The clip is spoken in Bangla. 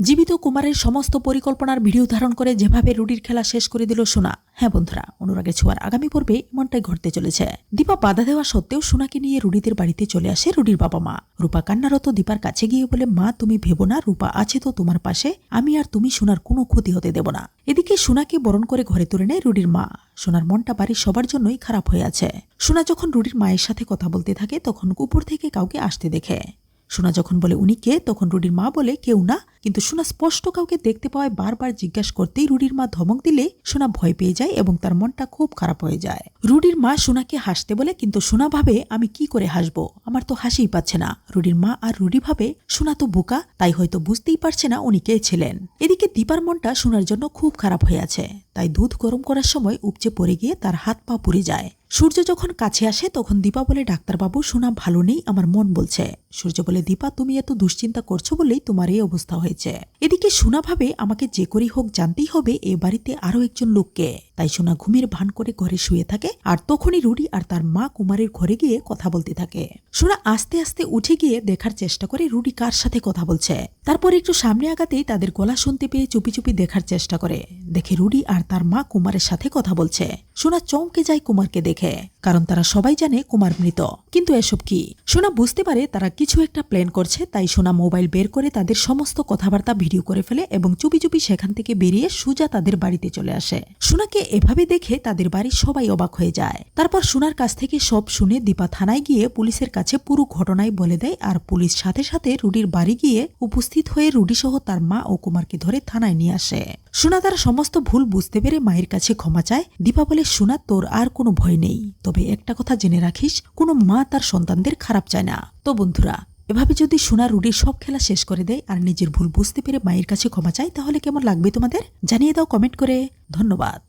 জীবিত কুমারের সমস্ত পরিকল্পনার ভিডিও ধারণ করে যেভাবে রুডির খেলা শেষ করে দিল সোনা। হ্যাঁ বন্ধুরা, অনুরাগে ছোঁয়ার আগামী পর্বে এমনটাই ঘটতে চলেছে। দীপা বাধা দেওয়া সত্ত্বেও সোনাকে নিয়ে রুডিদের বাড়িতে চলে আসে রুডির বাবা মা রূপা কান্নারত দীপার কাছে গিয়ে বলে, মা, তুমি ভেবো না, রূপা আছে তো তোমার পাশে। আমি আর তুমি সোনার কোনো ক্ষতি হতে দেব না। এদিকে সোনাকে বরণ করে ঘরে তুলে নেয় রুডির মা। সোনার মনটা বাড়ির সবার জন্যই খারাপ হয়ে আছে। সোনা যখন রুডির মায়ের সাথে কথা বলতে থাকে, তখন উপর থেকে কাউকে আসতে দেখে। সোনা যখন বলে উনি কে তখন রুডির মা বলে, কেউ না। কিন্তু সোনা স্পষ্ট কাউকে দেখতে পাওয়ায় বারবার জিজ্ঞাসা করতেই রুডির মা ধমক দিলে সোনা ভয় পেয়ে যায় এবং তার মনটা খুব খারাপ হয়ে যায়। রুডির মা সোনাকে হাসতে বলে, কিন্তু সোনা ভাবে আমি কি করে হাসবো? আমার তো হাসিই পাচ্ছে না। রুডির মা আর রুডি ভাবে, সোনা তো বোকা, তাই হয়তো বুঝতেই পারছে না উনি কে ছিলেন। এদিকে দীপার মনটা সোনার জন্য খুব খারাপ হয়ে আছে। তাই দুধ গরম করার সময় উপচে পড়ে গিয়ে তার হাত পা পুড়ে যায়। সূর্য যখন কাছে আসে, তখন দীপা বলে, ডাক্তারবাবু, সোনা ভালো নেই, আমার মন বলছে। সূর্য বলে, দীপা, তুমি এত দুশ্চিন্তা করছ বলেই তোমার এই অবস্থা হয়েছে। এদিকে সোনা ভাবে, আমাকে যে করেই হোক জানতেই হবে, এ বাড়িতে আরও একজন লোককে। তাই সোনা ঘুমের ভান করে ঘরে শুয়ে থাকে, আর তখনই রুডি আর তার মা কুমারের ঘরে গিয়ে কথা বলতে থাকে। সোনা আস্তে আস্তে উঠে গিয়ে দেখার চেষ্টা করে, রুডি কার সাথে কথা বলছে। তারপর একটু সামনে আগাতেই তাদের গলা শুনতে পেয়ে চুপি চুপি দেখার চেষ্টা করে। দেখে রুডি আর তার মা কুমারের সাথে কথা বলছে। সোনা চমকে যায় কুমারকে দেখে, কারণ তারা সবাই জানে কুমার মৃত। কিন্তু এসব কি? সোনা বুঝতে পারে তারা কিছু একটা প্ল্যান করছে, তাই সোনা মোবাইল বের করে তাদের সমস্ত কথাবার্তা ভিডিও করে ফেলে এবং চুপি চুপি সেখান থেকে বেরিয়ে সুজা তাদের বাড়িতে চলে আসে। সোনাকে এভাবে দেখে তাদের বাড়ির সবাই অবাক হয়ে যায়। তারপর সোনার কাছ থেকে সব শুনে দীপা থানায় গিয়ে পুলিশের কাছে পুরো ঘটনাই বলে দেয় আর পুলিশ সাথে সাথে রুডির বাড়ি গিয়ে উপস্থিত হয়ে রুডি সহ তার মা ও কুমারকে ধরে থানায় নিয়ে আসে। সোনা তার সমস্ত ভুল বুঝতে পেরে মায়ের কাছে ক্ষমা চায়। দীপা বলে, সোনা, তোর আর কোনো ভয় নেই। তবে একটা কথা জেনে রাখিস, কোনো মা তার সন্তানদের খারাপ চায় না। তো বন্ধুরা, এভাবে যদি সোনা রুডির সব খেলা শেষ করে দেয় আর নিজের ভুল বুঝতে পেরে মায়ের কাছে ক্ষমা চায়, তাহলে কেমন লাগবে তোমাদের? জানিয়ে দাও কমেন্ট করে। ধন্যবাদ।